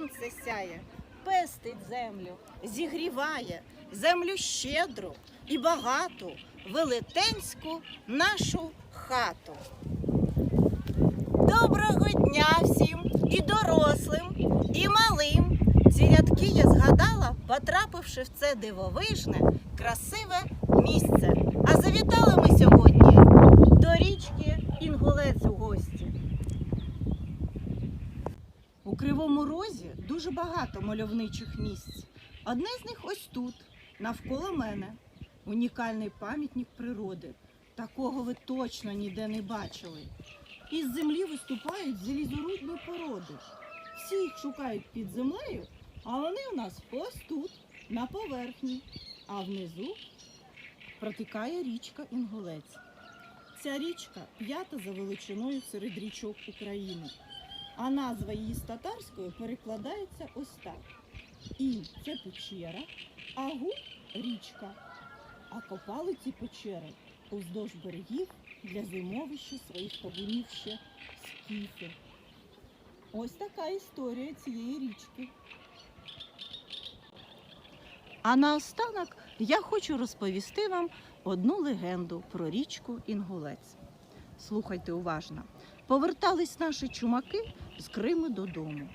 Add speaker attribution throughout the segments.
Speaker 1: сонце сяє, пестить землю, зігріває землю щедру і багату, велетенську нашу хату. Доброго дня всім і дорослим, і малим. Ці рядки я згадала, потрапивши в це дивовижне, красиве місце. А завітали ми сьогодні до річки Інгулець у гості. Кривому Розі дуже багато мальовничих місць. Одне з них ось тут, навколо мене. Унікальний пам'ятник природи. Такого ви точно ніде не бачили. Із землі виступають залізорудні породи. Всі їх шукають під землею, а вони у нас ось тут, на поверхні. А внизу протікає річка Інгулець. Ця річка п'ята за величиною серед річок України. А назва її з татарською перекладається ось так. Ін це печера, а гу річка. А копали ці печери уздовж берегів для зимовища своїх табунів ще скіфи. Ось така історія цієї річки. А наостанок я хочу розповісти вам одну легенду про річку Інгулець. Слухайте уважно. Повертались наші чумаки з Криму додому.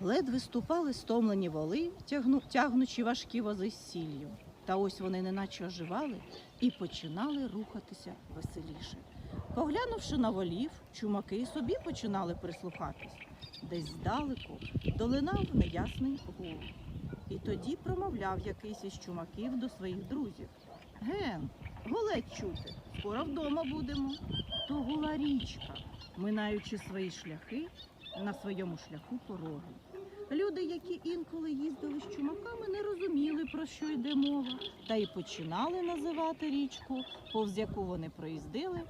Speaker 1: Ледве ступали стомлені воли, тягну, тягнучи важкі вози з сіллю. Та ось вони неначе оживали і починали рухатися веселіше. Поглянувши на волів, чумаки собі починали прислухатись. Десь здалеку долинав неясний гул. І тоді промовляв якийсь із чумаків до своїх друзів. Ген, гулець чути, скоро вдома будемо. То гула річка, минаючи свої шляхи на своєму шляху пороги. Люди, які інколи їздили з чумаками, не розуміли, про що йде мова, та й починали називати річку, повз яку вони проїздили,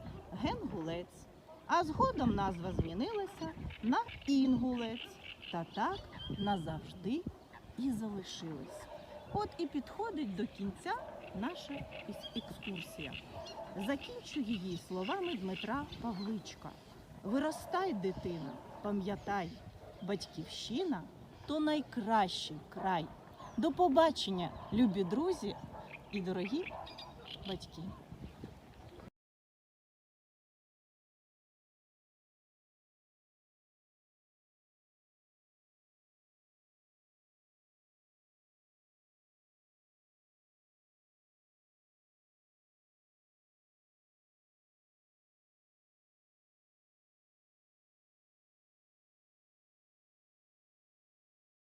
Speaker 1: Генгулець. А згодом назва змінилася на Інгулець. Та так назавжди і залишилась. От і підходить до кінця наша екскурсія. Закінчу її словами Дмитра Павличка. Виростай, дитина, пам'ятай, батьківщина то найкращий край. До побачення, любі друзі і дорогі батьки.